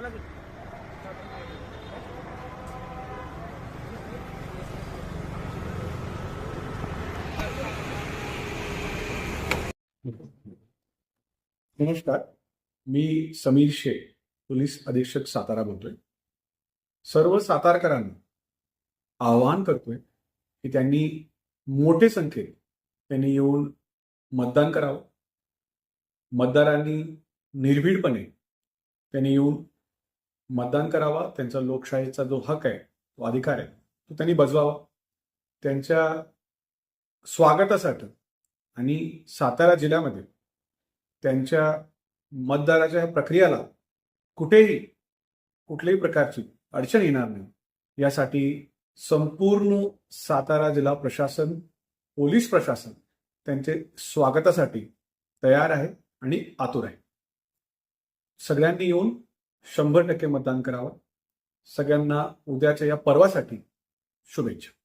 नमस्कार. मी समीर शेख पोलीस अधीक्षक सातारा बोलतोय. सर्व सातारकरांना आवाहन करतोय की त्यांनी मोठे संख्येत त्यांनी येऊन मतदान करावं. मतदारांनी निर्भीडपणे त्यांनी येऊन मतदान करावा त्यांचा लोकशाहीचा जो हक आहे तो अधिकार आहे तो त्यांनी बजवावा. त्यांच्या स्वागतासाठी आणि सातारा जिल्ह्यामध्ये त्यांच्या मतदाराच्या प्रक्रियाला कुठेही कुठल्याही प्रकारची अडचण येणार नाही. यासाठी संपूर्ण सातारा जिल्हा प्रशासन पोलीस प्रशासन त्यांचे स्वागतासाठी तयार आहे आणि आतुर आहे. सगळ्यांनी येऊन शंभर टक्के मतदान करावं. सगळ्यांना उद्याच्या या पर्वासाठी शुभेच्छा.